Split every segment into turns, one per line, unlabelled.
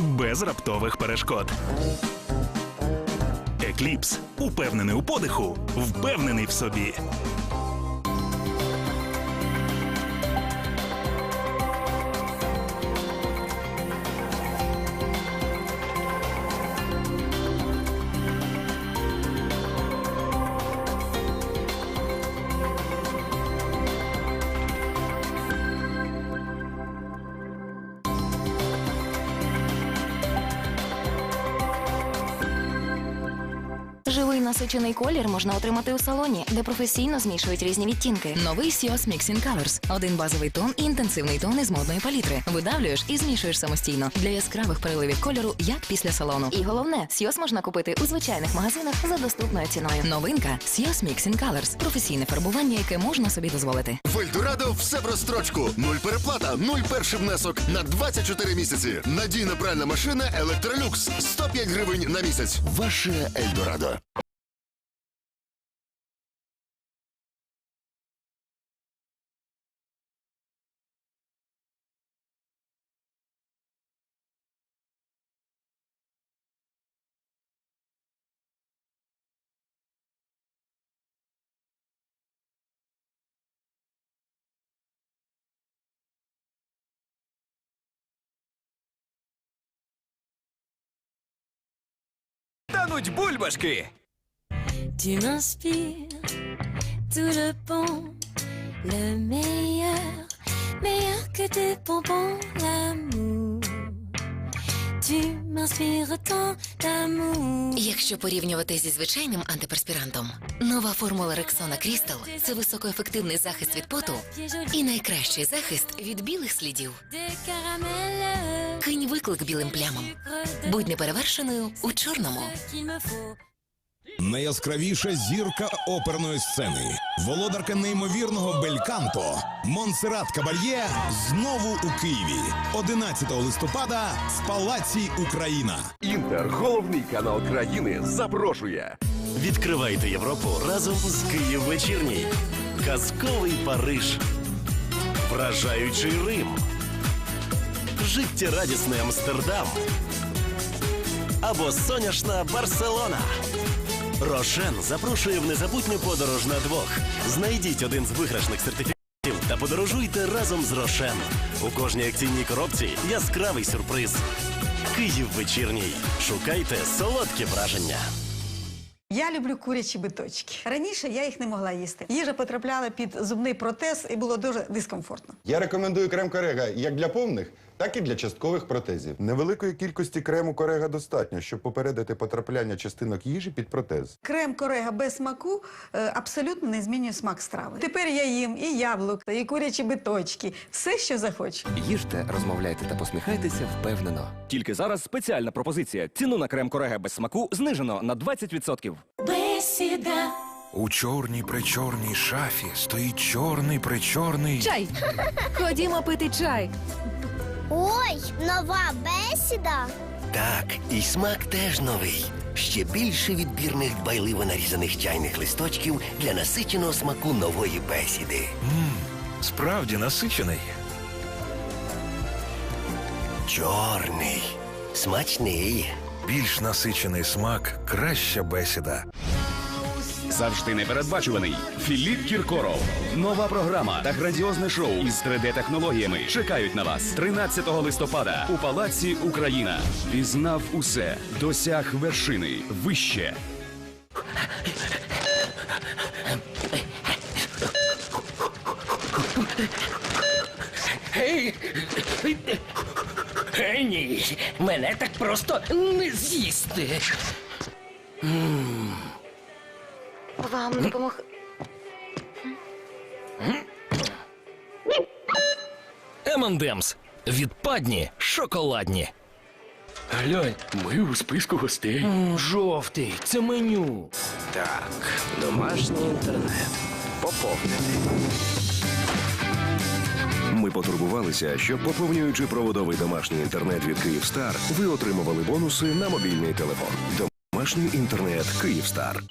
без раптових перешкод. Екліпс упевнений у подиху, впевнений в собі.
Живий насичений колір можна отримати у салоні, де професійно змішують різні відтінки.
Новий Sios Mixing Colors. Один базовий тон і інтенсивний тон із модної палітри. Видавлюєш і змішуєш самостійно для яскравих переливів кольору, як після салону.
І головне, сіос можна купити у звичайних магазинах за доступною ціною.
Новинка Sios Mixing Colors. Професійне фарбування, яке можна собі дозволити.
В Ельдорадо все в розстрочку. Нуль переплата, нуль перший внесок на 24 місяці. Надійна пральна машина Електролюкс. 105 гривень на місяць. Ваше Ельдорадо.
Тануть бульбашки.
Tu m'inspires tout le bon, le meilleur, meilleur que des bonbons, l'amour.
Якщо порівнювати зі звичайним антиперспірантом, нова формула Рексона Крістал це високоефективний захист від поту і найкращий захист від білих слідів. Кинь виклик білим плямам. Будь неперевершеною у чорному.
Найяскравіша зірка оперної сцени, володарка неймовірного бельканто Монсеррат Кабальє знову у Києві 11 листопада в Палаці Україна.
Інтер, головний канал країни, запрошує.
Відкривайте Європу разом з Київ вечірній. Казковий Париж. Вражаючий Рим. Життєрадісний Амстердам. Або соняшна Барселона. Рошен запрошує в незабутню подорож на двох. Знайдіть один з виграшних сертифікатів та подорожуйте разом з Рошен. У кожній акційній коробці яскравий сюрприз. Київ вечірній. Шукайте солодкі враження.
Я люблю курячі биточки. Раніше я їх не могла їсти. Їжа потрапляла під зубний протез і було дуже дискомфортно.
Я рекомендую крем Корега як для повних, так і для часткових протезів. Невеликої кількості крему Корега достатньо, щоб попередити потрапляння частинок їжі під протез.
Крем корега без смаку е, абсолютно не змінює смак страви. Тепер я їм і яблук, і курячі биточки, все, що захочу.
Їжте, розмовляйте та посміхайтеся впевнено. Тільки зараз спеціальна пропозиція. Ціну на крем корега без смаку знижено на 20%.
Бесіда.
У чорній причорній шафі стоїть чорний причорний.
Чай! Ходімо пити чай.
Ой, нова бесіда.
Так, і смак теж новий. Ще більше відбірних дбайливо нарізаних чайних листочків для насиченого смаку нової бесіди.
Справді насичений.
Чорний. Смачний.
Більш насичений смак, краща бесіда.
Завжди непередбачуваний. Філіп Кіркоров. Нова програма та грандіозне шоу із 3D-технологіями чекають на вас 13 листопада у Палаці Україна. Пізнав усе, досяг вершини вище.
Гей! Мене так просто не з'їсти.
Вам допомог.
Емандемс. Відпадні шоколадні.
Глянь, ми у списку гостей.
Жовтий, це меню.
Так, домашній інтернет. Поповнити.
Ми потурбувалися, щоб поповнюючи проводовий домашній інтернет від Київстар, ви отримували бонуси на мобільний телефон. Домашній інтернет Київстар.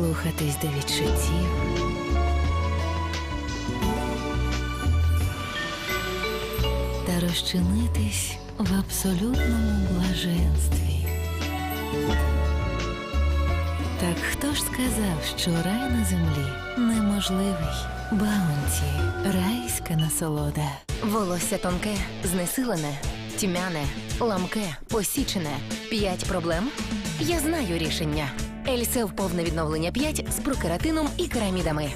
Прислуга
Дослухатись до відчуттів. Та розчинитись в абсолютному блаженстві. Так хто ж сказав, що рай на землі неможливий? Баунті, райська насолода.
Волосся тонке, знесилене, тьмяне, ламке, посічене. П'ять проблем? Я знаю рішення. Ельсев повне відновлення 5 з прокератином і керамідами.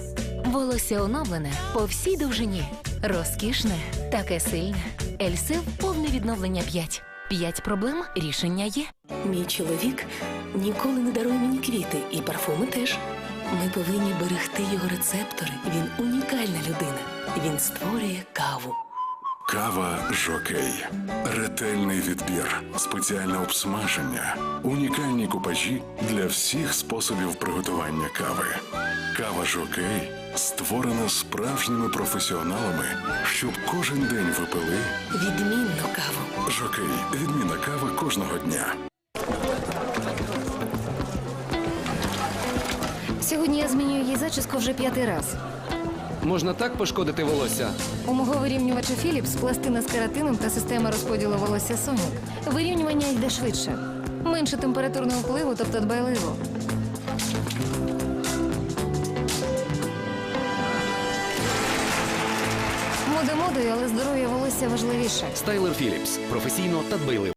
Волосся оновлене по всій довжині. Розкішне, таке сильне. Ельсев повне відновлення 5. П'ять проблем рішення є.
Мій чоловік ніколи не дарує мені квіти, і парфуми теж. Ми повинні берегти його рецептори. Він унікальна людина. Він створює каву.
Кава Жокей. Ретельний відбір, спеціальне обсмаження, унікальні купажі для всіх способів приготування кави. Кава Жокей створена справжніми професіоналами, щоб кожен день ви пили
Відмінну каву.
Жокей. Відміна кави кожного дня.
Сьогодні я змінюю її зачіску вже п'ятий раз.
Можна так пошкодити волосся?
У мого вирівнювача Philips пластина з кератином та система розподілу волосся Sonic. Вирівнювання йде швидше. Менше температурного впливу, тобто дбайливо. Мода модою, але здоров'я волосся важливіше.
Стайлер Філіпс. Професійно та дбайливо.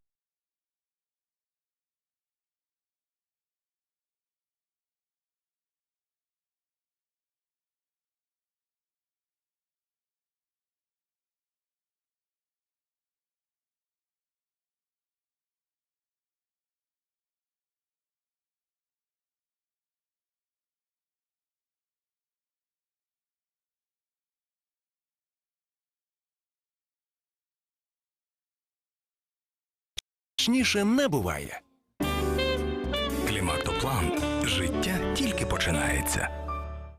Точніше не буває. Клімактоплан. Життя тільки починається.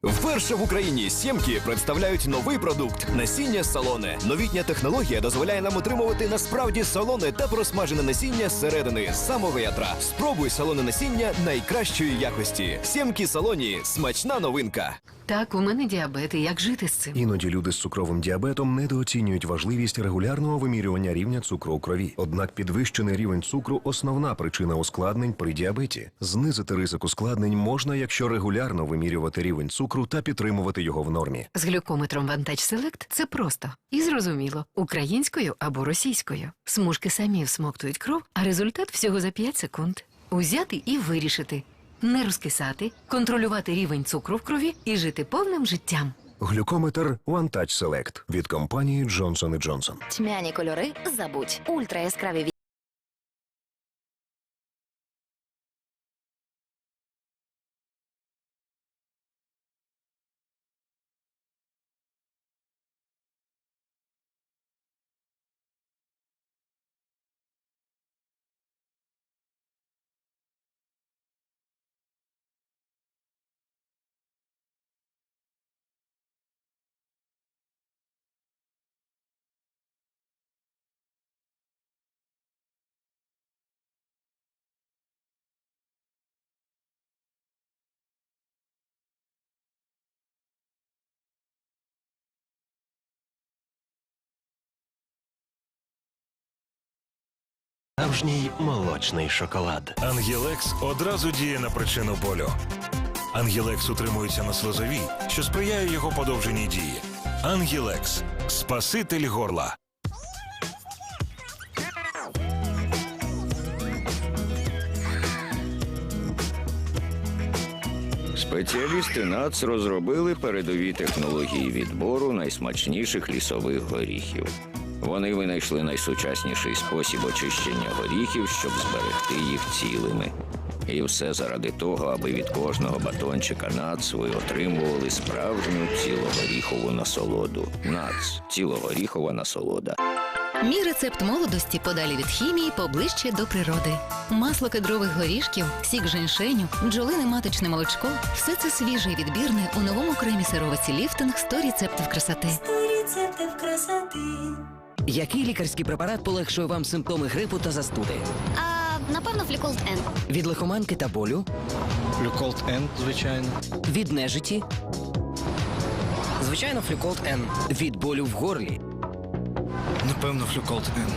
Вперше в Україні сімки представляють новий продукт насіння салоне. Новітня технологія дозволяє нам отримувати насправді салоне та просмажене насіння зсередини самого ядра. Спробуй салоне насіння найкращої якості. Сімки салоні смачна новинка.
Так, у мене діабет, і як жити з цим?
Іноді люди з цукровим діабетом недооцінюють важливість регулярного вимірювання рівня цукру у крові. Однак підвищений рівень цукру основна причина ускладнень при діабеті. Знизити ризик ускладнень можна, якщо регулярно вимірювати рівень цукру та підтримувати його в нормі.
З глюкометром Vantage Select це просто і зрозуміло українською або російською. Смужки самі всмоктують кров, а результат всього за 5 секунд. Узяти і вирішити. Не розкисати, контролювати рівень цукру в крові і жити повним життям.
Глюкометр One Touch Select від компанії Johnson Johnson.
Тьмяні кольори забудь. Ультра яскраві
Справжній молочний шоколад.
Ангілекс одразу діє на причину болю. Ангілекс утримується на слозовій, що сприяє його подовженій дії. Ангілекс спаситель горла.
Спеціалісти НАЦ розробили передові технології відбору найсмачніших лісових горіхів. Вони винайшли найсучасніший спосіб очищення горіхів, щоб зберегти їх цілими. І все заради того, аби від кожного батончика НАЦ ви отримували справжню цілогоріхову насолоду. НАЦ цілогоріхова насолода.
Мій рецепт молодості подалі від хімії поближче до природи. Масло кедрових горішків, сік женьшеню, бджолине маточне молочко все це свіже і відбірне у новому кремі сировиці ліфтинг 100 рецептів красоти.
рецептів красоти.
Який лікарський препарат полегшує вам симптоми грипу та застуди?
А
Напевно, фліколд Н.
Від лихоманки та болю. Флюколд Н, звичайно. Від нежиті. Звичайно, Флюколд Н. Від болю в горлі. Напевно, Флюколд Н.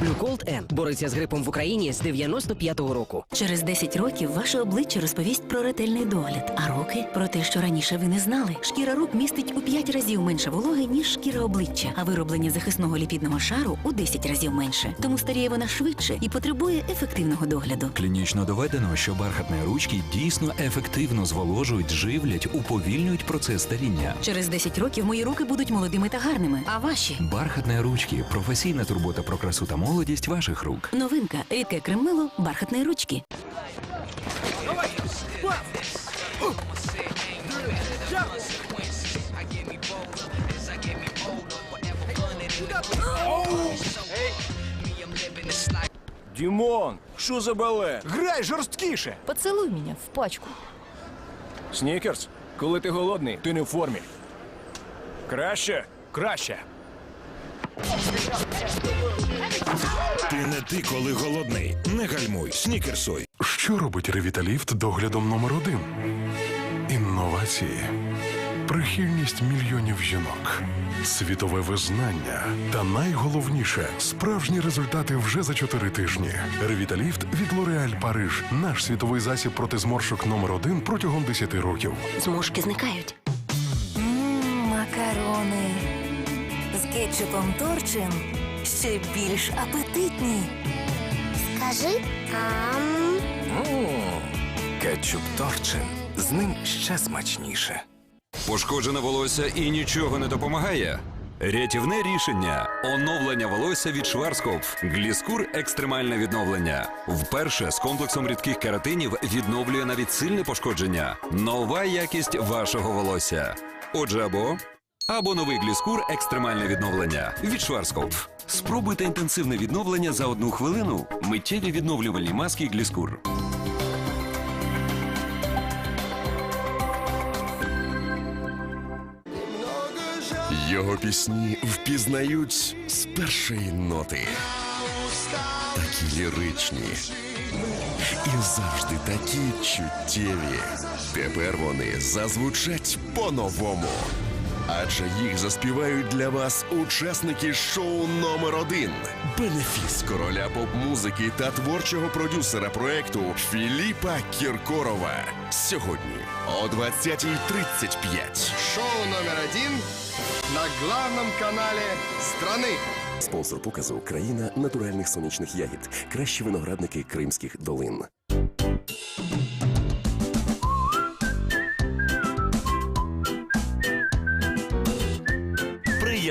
Флюколд Н бореться з грипом в Україні з 95-го року.
Через 10 років ваше обличчя розповість про ретельний догляд, а роки про те, що раніше ви не знали. Шкіра рук містить у 5 разів менше вологи, ніж шкіра обличчя, а вироблення захисного ліпідного шару у 10 разів менше. Тому старіє вона швидше і потребує ефективного догляду.
Клінічно доведено, що бархатні ручки дійсно ефективно зволожують, живлять, уповільнюють процес старіння.
Через 10 років мої руки будуть молодими та гарними. А ваші
Бархатні ручки професійна турбота про красу та молодість ваших рук.
новинка рідке кремило, бархатної ручки.
Дімон, що за балет? Грай жорсткіше!
Поцелуй меня в пачку.
Снікерс, коли ти голодний, ти не в формі. Краще, краще.
Ти не ти, коли голодний. Не гальмуй, снікерсуй.
Що робить ревіталіфт доглядом номер один? Інновації, прихильність мільйонів жінок, світове визнання та найголовніше справжні результати вже за чотири тижні. Ревіталіфт від Лореаль Париж. Наш світовий засіб проти зморшок номер один протягом 10 років.
Зморшки зникають.
Макарони. З кетчупом торчин ще більш апетитні.
Скажи ам.
Кетчуп Торчин. З ним ще смачніше.
Пошкоджене волосся і нічого не допомагає. Рятівне рішення оновлення волосся від Шварцкопф. Гліскур екстремальне відновлення. Вперше з комплексом рідких кератинів відновлює навіть сильне пошкодження. Нова якість вашого волосся. Отже, або або новий гліскур екстремальне відновлення від Шварцкопф. Спробуйте інтенсивне відновлення за одну хвилину. Миттєві відновлювальні маски гліскур.
Його пісні впізнають з першої ноти. Такі ліричні. І завжди такі чуттєві. Тепер вони зазвучать по-новому. Адже їх заспівають для вас учасники шоу номер один. Бенефіс короля поп-музики та творчого продюсера проекту Філіпа Кіркорова. Сьогодні о 20.35.
Шоу номер один на главном канале страны.
Спонсор показу країна натуральних сонячних ягід. Кращі виноградники кримських долин.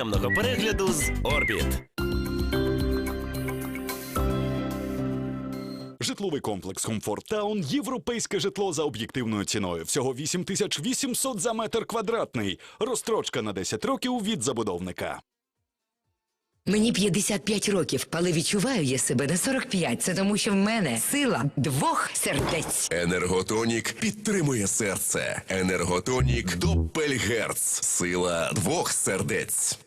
Приємного перегляду з Орбіт.
Житловий комплекс Комфорт Таун європейське житло за об'єктивною ціною. Всього 8800 за метр квадратний. Розстрочка на 10 років від забудовника.
Мені 55 років, але відчуваю я себе на 45. Це тому, що в мене сила двох сердець.
Енерготонік підтримує серце. Енерготонік Доппельгерц. Сила двох сердець.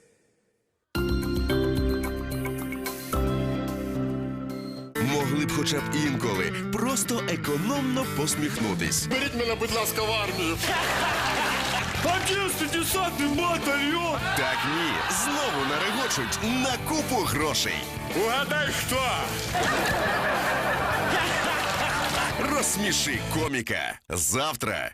Могли б хоча б інколи просто економно посміхнутись.
Беріть мене, будь ласка, в армію. Одинадцятий десантний батальйон.
Так ні, знову нарегочуть на купу грошей.
Угадай, хто?
Розсміши коміка. Завтра.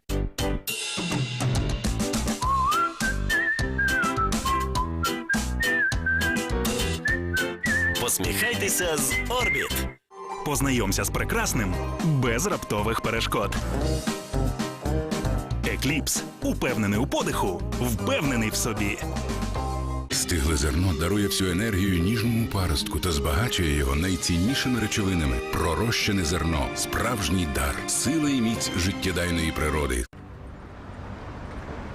Посміхайтеся з Орбіт.
Познайомся з прекрасним без раптових перешкод. Екліпс. Упевнений у подиху, впевнений в собі.
Стигле зерно дарує всю енергію ніжному паростку та збагачує його найціннішими речовинами. Пророщене зерно, справжній дар, сила і міць життєдайної природи.